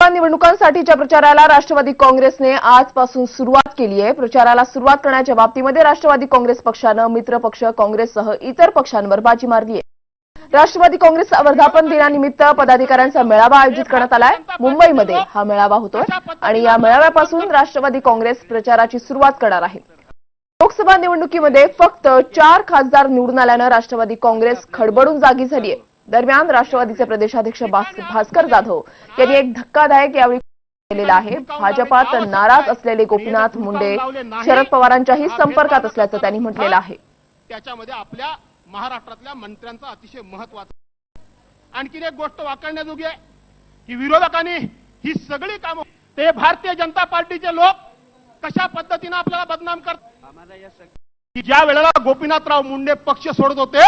निवडणुकांसाठीच्या प्रचाराला राष्ट्रवादी काँग्रेसने आजपासून सुरुवात केली आहे. प्रचाराला सुरुवात करण्याच्या बाबतीमध्ये राष्ट्रवादी काँग्रेस पक्षानं मित्र पक्ष काँग्रेससह इतर पक्षांवर बाजी मारली आहे. राष्ट्रवादी काँग्रेस वर्धापन दिनानिमित्त पदाधिकाऱ्यांचा मेळावा आयोजित करण्यात आलाय. मुंबईमध्ये हा मेळावा होतोय आणि या मेळाव्यापासून राष्ट्रवादी काँग्रेस प्रचाराची सुरुवात करणार आहे. लोकसभा निवडणुकीमध्ये फक्त चार खासदार निवडून आल्यानं राष्ट्रवादी काँग्रेस खडबडून जागी झाली आहे दरम्यान राष्ट्रवादीचे प्रदेशाध्यक्ष भास्कर जाधव यांनी एक धक्कादायक यावेळी केलेला आहे. भाजपात नाराज असलेले गोपीनाथ मुंडे शरद पवारांच्याही संपर्कात असल्याचं त्यांनी म्हटलेलं आहे. त्याच्यामध्ये आपल्या महाराष्ट्रातल्या मंत्र्यांचा अतिशय महत्त्वाचा आणखीन एक गोष्ट वाकळण्याजोगी आहे की विरोधकांनी ही सगळी कामं ते भारतीय जनता पार्टीचे लोक कशा पद्धतीनं आपल्याला बदनाम करतात की ज्या वेळेला गोपीनाथराव मुंडे पक्ष सोडत होते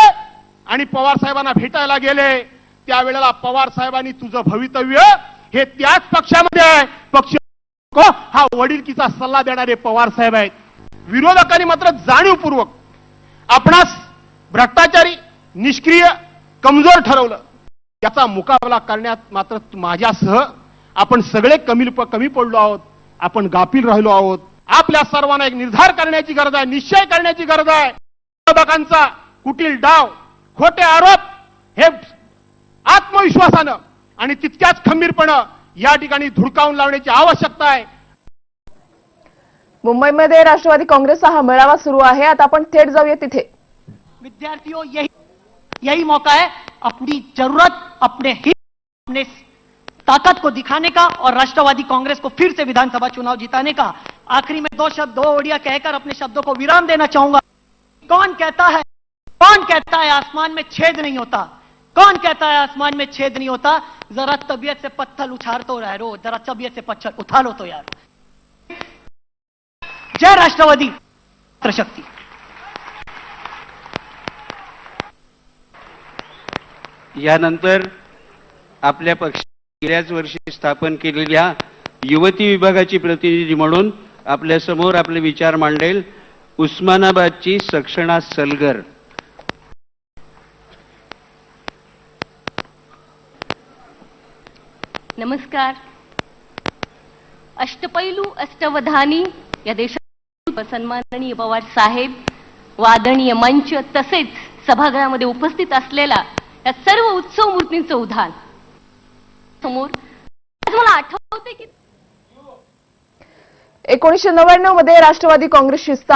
आणि पवार साहेबांना भेटायला गेले त्यावेळेला पवार साहेबांनी तुझं भवितव्य हे त्याच पक्षामध्ये आहे. पक्ष हा वडीलकीचा सल्ला देणारे पवार साहेब आहेत. विरोधकांनी मात्र जाणीवपूर्वक आपणास भ्रष्टाचारी निष्क्रिय कमजोर ठरवलं. याचा मुकाबला करण्यात मात्र माझ्यासह आपण सगळे कमी कमी पडलो आहोत. आपण गाफील राहिलो आहोत. आपल्या सर्वांना एक निर्धार करण्याची गरज आहे निश्चय करण्याची गरज आहे. विरोधकांचा कुटील डाव खोटे आरोप हे आत्मविश्वासानं आणि तितक्याच खंबीरपणं या ठिकाणी धुडकावून लावण्याची आवश्यकता आहे. मुंबईमध्ये राष्ट्रवादी काँग्रेसचा हा मेळावा सुरू आहे. आता आपण थेट जाऊया तिथे. विद्यार्थियों, यही यही मौका है अपनी ज़रूरत, अपने हित, अपने ताकत को दिखाने का और राष्ट्रवादी कांग्रेस को फिर से विधानसभा चुनाव जिताने का। आखिरी में दो शब्द, दो ओडिया कहकर अपने शब्दों को विराम देना चाहूँगा। कौन कहता है, कौन कहता है आसमान में छेद नहीं होता? कौन कहता है आसमान में छेद नहीं होता? जरा तबीयत से पत्थर उछाल तो यारो जरा तबीयत से पत्थर उठा लो तो यार। जय राष्ट्रवादी शक्ती यानंतर आपल्या पक्ष गेल्याच वर्षी स्थापन केलेल्या युवती विभागाची प्रतिनिधी म्हणून आपल्यासमोर आपले विचार मांडेल उस्मानाबादची सक्षणा सलगर. नमस्कार. अष्टपैलू अष्टवधानी या देशात सन्माननीय पवार साहेब वादनीय मंच तसेच सभागृहामध्ये उपस्थित असलेला या सर्व उत्सव मूर्तींचं उदाहरण. समोर मला आठवते की एकोणीसशे नव्याण्णवमध्ये राष्ट्रवादी काँग्रेसची